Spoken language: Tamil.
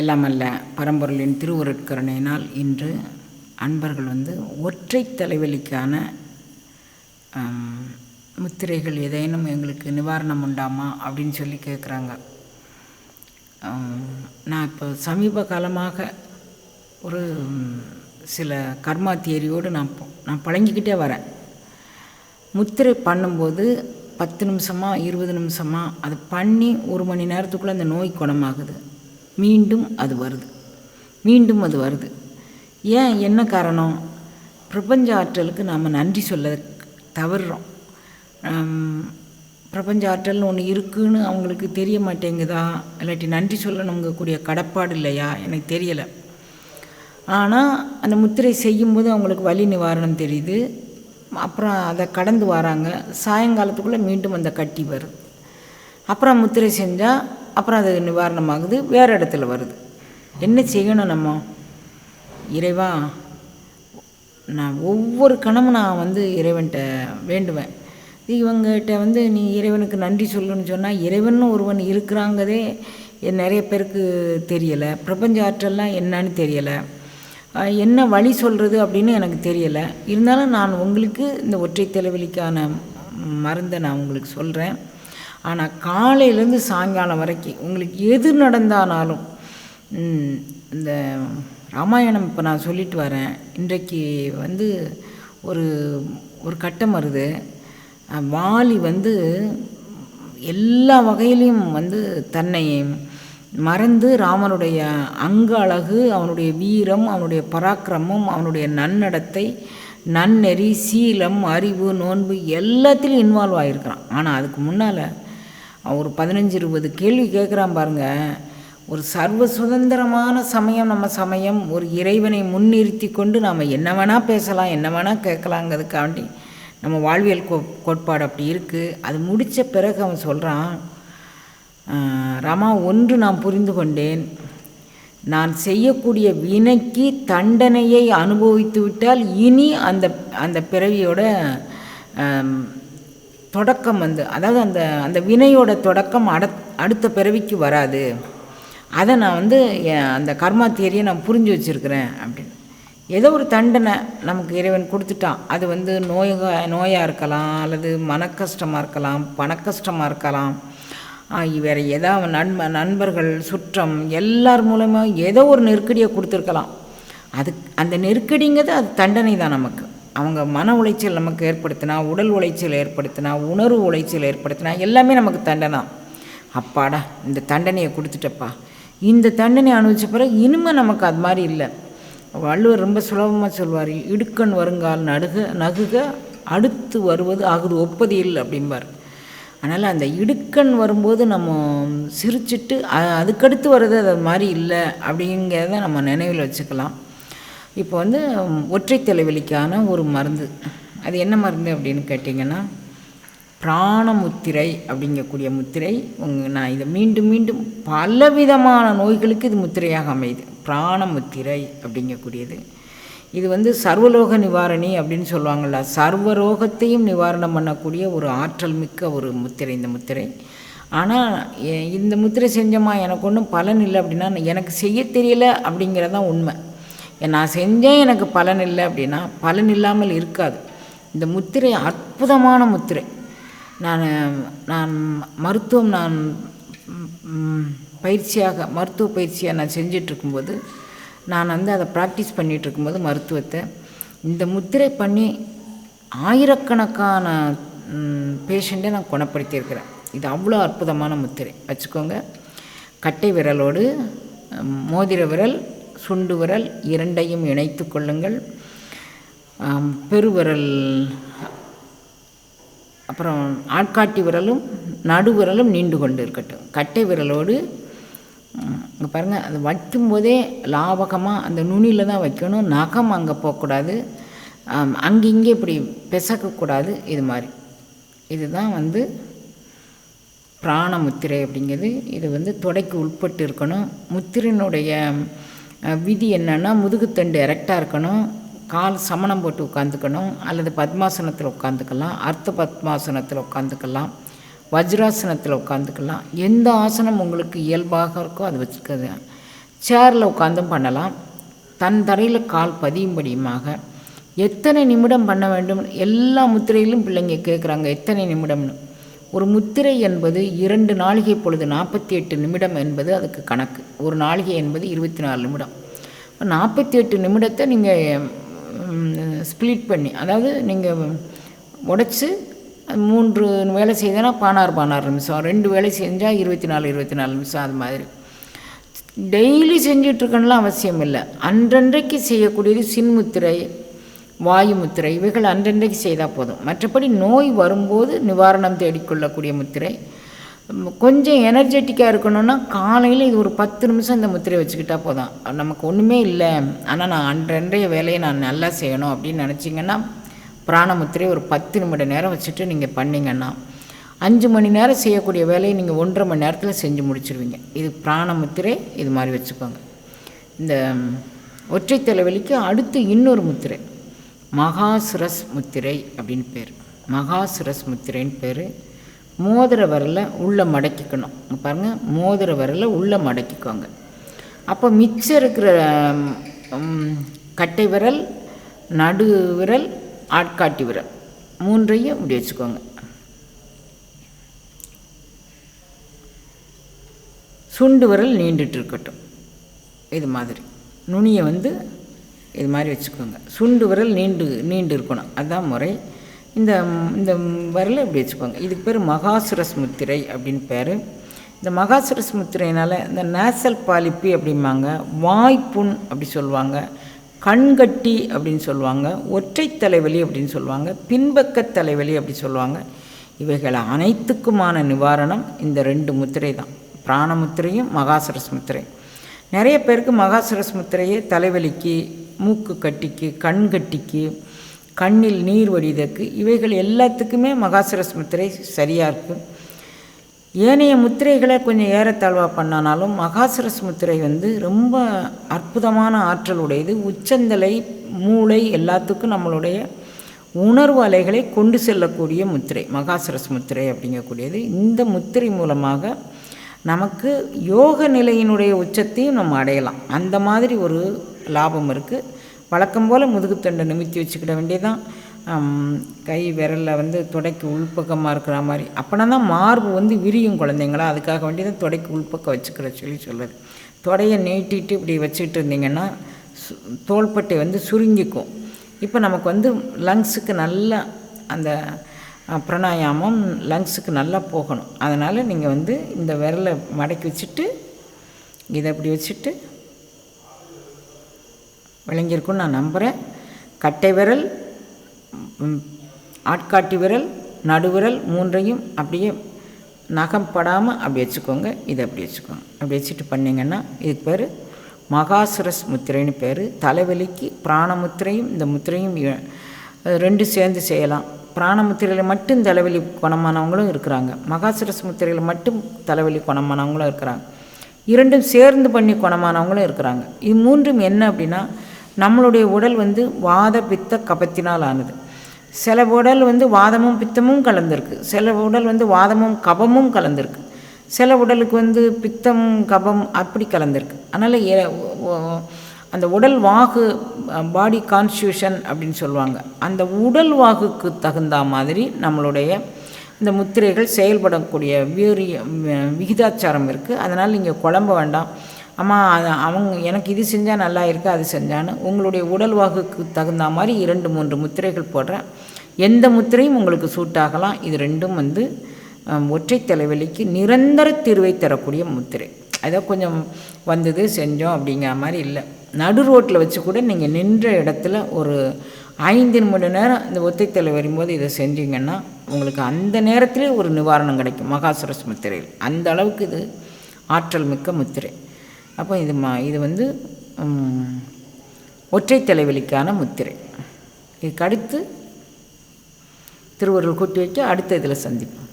எல்லாமல்ல பரம்பொருளின் திருவுருட்கருணையினால் இன்று அன்பர்கள் வந்து ஒற்றை தலைவலிக்கான முத்திரைகள் ஏதேனும் எங்களுக்கு நிவாரணம் உண்டாமா அப்படின்னு சொல்லி கேட்குறாங்க நான் இப்போ சமீப காலமாக ஒரு சில கர்மா தியரியோடு நான் நான் பழங்கிக்கிட்டே வரேன். முத்திரை பண்ணும்போது பத்து நிமிஷமாக இருபது நிமிஷமாக அது பண்ணி ஒரு மணி நேரத்துக்குள்ளே அந்த நோய் குணமாகுது. மீண்டும் அது வருது. மீண்டும் அது வருது. ஏன் என்ன காரணம்? பிரபஞ்ச ஆற்றலுக்கு நாம் நன்றி சொல்ல தவறுறோம். பிரபஞ்ச ஆற்றல்னு ஒன்று இருக்குதுன்னு அவங்களுக்கு தெரிய மாட்டேங்குதா? இல்லாட்டி நன்றி சொல்லணுங்கக்கூடிய கடப்பாடு இல்லையா? எனக்கு தெரியலை. ஆனால் அந்த முத்திரை செய்யும்போது அவங்களுக்கு வலி நிவாரணம் தெரியுது. அப்புறம் அதை கடந்து வராங்க. சாயங்காலத்துக்குள்ளே மீண்டும் அந்த கட்டி வருது. அப்புறம் முத்திரை செஞ்சால் அப்புறம் அது நிவாரணமாகுது வேறு இடத்துல வருது. என்ன செய்யணும் நம்ம? இறைவா நான் ஒவ்வொரு கணமும் நான் வந்து இறைவன்கிட்ட வேண்டுவேன். இவங்ககிட்ட வந்து நீ இறைவனுக்கு நன்றி சொல்லுன்னு சொன்னால் இறைவன் ஒருவன் இருக்கிறாங்கதே நிறைய பேருக்கு தெரியலை. பிரபஞ்ச ஆற்றல்லாம் என்னன்னு தெரியலை. என்ன வழி சொல்கிறது அப்படின்னு எனக்கு தெரியலை. இருந்தாலும் நான் உங்களுக்கு இந்த ஒற்றை தலைவலிக்கான மருந்தை நான் உங்களுக்கு சொல்கிறேன் ஆனால் காலையிலேருந்து சாயங்காலம் வரைக்கும் உங்களுக்கு எது நடந்தானாலும் இந்த ராமாயணம் இப்போ நான் சொல்லிட்டு வரேன். இன்றைக்கு வந்து ஒரு ஒரு கட்டம் வருது. வாலி வந்து எல்லா வகையிலையும் வந்து தன்னை மறந்து ராமனுடைய அங்க அழகு அவனுடைய வீரம் அவனுடைய பராக்கிரமம் அவனுடைய நன்னடத்தை நன்னெறி சீலம் அறிவு நோன்பு எல்லாத்துலேயும் இன்வால்வ் ஆகிருக்கிறான் ஆனால் அதுக்கு முன்னால் ஒரு பதினஞ்சு இருபது கேள்வி கேட்குறான் பாருங்க. ஒரு சர்வ சுதந்திரமான சமயம் நம்ம சமயம். ஒரு இறைவனை முன்னிறுத்தி கொண்டு நாம் என்ன வேணால் பேசலாம் என்ன வேணால் கேட்கலாங்கிறதுக்காண்டி நம்ம வாழ்வியல் கோ கோட்பாடு அப்படி இருக்குது அது முடித்த பிறகு அவன் சொல்கிறான் ராமா ஒன்று நான் புரிந்து கொண்டேன். நான் செய்யக்கூடிய வினைக்கு தண்டனையை அனுபவித்து விட்டால் இனி அந்த அந்த பிறவியோட தொடக்கம் வந்து அதாவது அந்த அந்த வினையோட தொடக்கம் அட அடுத்த பிறவிக்கு வராது. அதை நான் வந்து என் அந்த கர்மா தியரியை நான் புரிஞ்சு வச்சுருக்கிறேன் அப்படின்னு. ஏதோ ஒரு தண்டனை நமக்கு இறைவன் கொடுத்துட்டான். அது வந்து நோயாக நோயாக இருக்கலாம் அல்லது மனக்கஷ்டமாக இருக்கலாம் பணக்கஷ்டமாக இருக்கலாம். வேறு ஏதாவது நண்ப நண்பர்கள் சுற்றம் எல்லார் மூலமாக ஏதோ ஒரு நெருக்கடியை கொடுத்துருக்கலாம். அது அந்த நெருக்கடிங்கிறது அது தண்டனை தான் நமக்கு. அவங்க மன உளைச்சல் நமக்கு ஏற்படுத்தினா உடல் உளைச்சல் ஏற்படுத்தினா உணர்வு உளைச்சல் ஏற்படுத்தினா எல்லாமே நமக்கு தண்டனை. அப்பாடா இந்த தண்டனையை கொடுத்துட்டப்பா. இந்த தண்டனை அனுபவிச்ச பிறகு இனிமேல் நமக்கு அது மாதிரி இல்லை. வள்ளுவர் ரொம்ப சுலபமாக சொல்வார் இடுக்கண் வருங்கால் நடுக நகுக அடுத்து வருவது ஆகுது ஒப்பது இல்லை அப்படிம்பார். அதனால் அந்த இடுக்கண் வரும்போது நம்ம சிரிச்சிட்டு அதுக்கடுத்து வர்றது அது மாதிரி இல்லை அப்படிங்கிறத நம்ம நினைவில் வச்சுக்கலாம். இப்போ வந்து ஒற்றை தலைவலிக்கான ஒரு மருந்து. அது என்ன மருந்து அப்படின்னு கேட்டிங்கன்னா பிராணமுத்திரை அப்படிங்கக்கூடிய முத்திரை. உங்க நான் இதை மீண்டும் மீண்டும் பலவிதமான நோய்களுக்கு இது முத்திரையாக அமையுது. பிராணமுத்திரை அப்படிங்கக்கூடியது. இது வந்து சர்வலோக நிவாரணி அப்படின்னு சொல்லுவாங்கள்ல சர்வரோகத்தையும் நிவாரணம் பண்ணக்கூடிய ஒரு ஆற்றல் மிக்க ஒரு முத்திரை இந்த முத்திரை. ஆனால் இந்த முத்திரை செஞ்சோமா எனக்கு ஒன்றும் பலன் இல்லை அப்படின்னா எனக்கு செய்ய தெரியல அப்படிங்கிறதான் உண்மை. நான் செஞ்சேன் எனக்கு பலன் இல்லை அப்படின்னா பலன் இல்லாமல் இருக்காது. இந்த முத்திரை அற்புதமான முத்திரை. நான் நான் மருத்துவம் நான் பயிற்சியாக மருத்துவ பயிற்சியாக நான் செஞ்சிட்ருக்கும்போது நான் வந்து அதை ப்ராக்டிஸ் பண்ணிகிட்டு இருக்கும்போது மருத்துவத்தை இந்த முத்திரை பண்ணி ஆயிரக்கணக்கான பேஷண்ட்டை நான் குணப்படுத்தியிருக்கிறேன். இது அவ்வளோ அற்புதமான முத்திரை. வச்சுக்கோங்க. கட்டை விரலோடு மோதிர விரல் சுண்டு விரல் இரண்டையும் இணைத்து கொள்ளுங்கள். பெருவிரல் அப்புறம் ஆட்காட்டி விரலும் நடுவிரலும் நீண்டு கொண்டு இருக்கட்டும் கட்டை விரலோடு இங்கே பாருங்கள் அது வைக்கும் போதே லாவகமாக அந்த நுனியில் தான் வைக்கணும். நகம் அங்கே போகக்கூடாது. அங்கிங்கே அங்கே இப்படி பிசக்கக்கூடாது. இது மாதிரி. இதுதான் வந்து பிராண முத்திரை அப்படிங்கிறது. இது வந்து தொடைக்கு உட்பட்டு இருக்கணும். முத்திரையினுடைய விதி என்னென்னா முதுகுத்தண்டு எரெக்டாக இருக்கணும் கால் சமணம் போட்டு உட்காந்துக்கணும் அல்லது பத்மாசனத்தில் உட்காந்துக்கலாம் அர்த்த பத்மாசனத்தில் உட்காந்துக்கலாம் வஜ்ராசனத்தில் உட்காந்துக்கலாம் எந்த ஆசனம் உங்களுக்கு இயல்பாக இருக்கோ அது வச்சுக்கிறது சேரில் உட்காந்தும் பண்ணலாம். தன் தரையில் கால் பதியும்படியுமாக எத்தனை நிமிடம் பண்ண வேண்டும்? எல்லா முத்திரையிலும் பிள்ளைங்க கேட்குறாங்க எத்தனை நிமிடம்னு. ஒரு முத்திரை என்பது இரண்டு நாளிகை பொழுது நாற்பத்தி எட்டு நிமிடம் என்பது அதுக்கு கணக்கு. ஒரு நாளிகை என்பது இருபத்தி நாலு நிமிடம். நாற்பத்தி எட்டு நிமிடத்தை நீங்கள் ஸ்ப்ளிட் பண்ணி அதாவது நீங்கள் உடச்சி மூன்று வேலை செய்தனா பதினாறு பதினாறு நிமிஷம். ரெண்டு வேலை செஞ்சால் இருபத்தி நாலு இருபத்தி நாலு நிமிஷம் அது மாதிரி. டெய்லி செஞ்சிட்ருக்கணும்லாம் அவசியம் இல்லை. அன்றன்றைக்கு செய்யக்கூடியது சின்முத்திரை வாயு முத்திரை இவைகள் அன்றன்றைக்கு செய்தால் போதும். மற்றபடி நோய் வரும்போது நிவாரணம் தேடிக்கொள்ளக்கூடிய முத்திரை. கொஞ்சம் எனர்ஜெட்டிக்காக இருக்கணும்னா காலையில் இது ஒரு பத்து நிமிஷம் இந்த முத்திரை வச்சுக்கிட்டால் போதும். நமக்கு ஒன்றுமே இல்லை. ஆனால் நான் அன்றன்றைய வேலையை நான் நல்லா செய்யணும் அப்படின்னு நினச்சிங்கன்னா பிராண முத்திரை ஒரு பத்து நிமிட நேரம் வச்சுட்டு நீங்கள் பண்ணிங்கன்னா அஞ்சு மணி நேரம் செய்யக்கூடிய வேலையை நீங்கள் ஒன்றரை மணி நேரத்தில் செஞ்சு முடிச்சிருவீங்க. இது பிராணமுத்திரை இது மாதிரி வச்சுக்கோங்க. இந்த ஒற்றை தலைவலிக்கு அடுத்து இன்னொரு முத்திரை. மகாசுரஸ் முத்திரை அப்படின்னு பேர். மகாசுரஸ் முத்திரைன்னு பேர். மோதிர வரல உள்ளே மடக்கிக்கணும். பாருங்கள் பாருங்க மோதிர வரல உள்ளே மடக்கிக்கோங்க. அப்போ மிச்சம் இருக்கிற கட்டை விரல் நடு விரல் ஆட்காட்டி விரல். மூன்றையும் இப்படி வச்சுக்கோங்க. சுண்டு விரல் நீண்டுட்டு இருக்கட்டும். இது மாதிரி. நுனியை வந்து இது மாதிரி வச்சுக்கோங்க. சுண்டு விரல் நீண்டு நீண்டு இருக்கணும். அதுதான் முறை. இந்த இந்த விரலை இப்படி வச்சுக்கோங்க. இதுக்கு பேர் மகாசுரஸ் முத்திரை அப்படின்னு பேர். இந்த மகாசுரஸ் முத்திரையினால் இந்த நேசல் பாலிப்பி அப்படிம்பாங்க. வாய்ப்புண் அப்படி சொல்லுவாங்க. கண்கட்டி அப்படின்னு சொல்லுவாங்க. ஒற்றை தலைவலி அப்படின்னு சொல்லுவாங்க. பின்பக்க தலைவலி அப்படி சொல்லுவாங்க. இவைகள் அனைத்துக்குமான நிவாரணம் இந்த ரெண்டு முத்திரை தான். பிராணமுத்திரையும் மகாசுரஸ் முத்திரை. நிறைய பேருக்கு மகாசுரஸ் முத்திரையே தலைவலிக்கு மூக்கு கட்டிக்கு கண் கட்டிக்கு கண்ணில் நீர் வடிதற்கு இவைகள் எல்லாத்துக்குமே மகாசுரஸ் முத்திரை சரியாக இருக்கும் ஏனைய முத்திரைகளை கொஞ்சம் ஏறத்தாழ்வாக பண்ணானாலும் மகாசுரஸ் முத்திரை வந்து ரொம்ப அற்புதமான ஆற்றல் உடையது. உச்சந்தலை மூளை எல்லாத்துக்கும் நம்மளுடைய உணர்வு அலைகளை கொண்டு செல்லக்கூடிய முத்திரை மகாசுரஸ் முத்திரை அப்படிங்கக்கூடியது. இந்த முத்திரை மூலமாக நமக்கு யோக நிலையினுடைய உச்சத்தையும் நம்ம அடையலாம். அந்த மாதிரி ஒரு லாபம் இருக்குது வழக்கம் போல் முதுகுத்தண்டை நிமித்தி வச்சுக்கிட வேண்டியதான் கை விரலில் வந்து துடைக்கு உள்பக்கமாக இருக்கிற மாதிரி. அப்போனா தான் மார்பு வந்து விரியும் குழந்தைங்களா? அதுக்காக வேண்டி தான் துடைக்கு உள்பக்கம் வச்சுக்கிற சொல்லி சொல்லுது தொடையை நீட்டிட்டு இப்படி வச்சுக்கிட்டு இருந்தீங்கன்னா சு- தோள்பட்டை வந்து சுருங்கிக்கும். இப்போ நமக்கு வந்து லங்ஸுக்கு நல்லா அந்த பிராணாயாமம் லங்ஸுக்கு நல்லா போகணும். அதனால் நீங்கள் வந்து இந்த விரலை மடக்கி வச்சுட்டு இதை அப்படி வச்சுட்டு விளங்கியிருக்கும்னு நான் நம்புகிறேன் கட்டை விரல் ஆட்காட்டி விரல் நடுவிரல் மூன்றையும் அப்படியே நகம் படாமல் அப்படி வச்சுக்கோங்க. இதை அப்படி வச்சுக்கோங்க. அப்படி வச்சுட்டு பண்ணிங்கன்னா இதுக்கு பேர் மகாசுரஸ் முத்திரைன்னு பேர். தலைவலிக்கு பிராணமுத்திரையும் இந்த முத்திரையும் ரெண்டு சேர்ந்து செய்யலாம். பிராணமுத்திரையில் மட்டும் தலைவலி குணமானவங்களும் இருக்கிறாங்க. மகாசுரஸ் முத்திரையில் மட்டும் தலைவலி குணமானவங்களும் இருக்கிறாங்க. இரண்டும் சேர்ந்து பண்ணி குணமானவங்களும் இருக்கிறாங்க. இது மூன்றும் என்ன அப்படின்னா நம்மளுடைய உடல் வந்து வாத பித்த கபத்தினால் ஆனது சில உடல் வந்து வாதமும் பித்தமும் கலந்துருக்கு. சில உடல் வந்து வாதமும் கபமும் கலந்துருக்கு. சில உடலுக்கு வந்து பித்தம் கபம் அப்படி கலந்துருக்கு. அதனால் ஏ- அந்த உடல் வாகு பாடி கான்ஸ்டியூஷன் அப்படின்னு சொல்லுவாங்க. அந்த உடல் வாகுக்கு தகுந்த மாதிரி நம்மளுடைய இந்த முத்திரைகள் செயல்படக்கூடிய வீரிய விகிதாச்சாரம் இருக்குது அதனால் நீங்கள் குழம்ப வேண்டாம். அம்மா அது அவங்க எனக்கு இது செஞ்சால் நல்லா இருக்கு அது செஞ்சான்னு உங்களுடைய உடல் வாகுக்கு தகுந்த மாதிரி இரண்டு மூன்று முத்திரைகள் போடுறேன். எந்த முத்திரையும் உங்களுக்கு சூட் ஆகலாம். இது ரெண்டும் வந்து ஒற்றை தலைவலிக்கு நிரந்தர தீர்வை தரக்கூடிய முத்திரை. அதை கொஞ்சம் வந்தது செஞ்சோம் அப்படிங்கிற மாதிரி இல்லை. நடு ரோட்டில் வச்சு கூட நீங்கள் நின்ற இடத்துல ஒரு ஐந்து மணி நேரம் இந்த ஒத்தைத்தலை வரும்போது இதை செஞ்சீங்கன்னா உங்களுக்கு அந்த நேரத்திலே ஒரு நிவாரணம் கிடைக்கும். மகாசுரஸ் முத்திரையில். அந்த அளவுக்கு இது ஆற்றல் மிக்க முத்திரை. அப்போ இது மா இது வந்து ஒற்றை தலைவலிக்கான முத்திரை. இதுக்கு அடுத்து திருவருள் கூட்டி வச்சு அடுத்த இதில் சந்திப்போம்.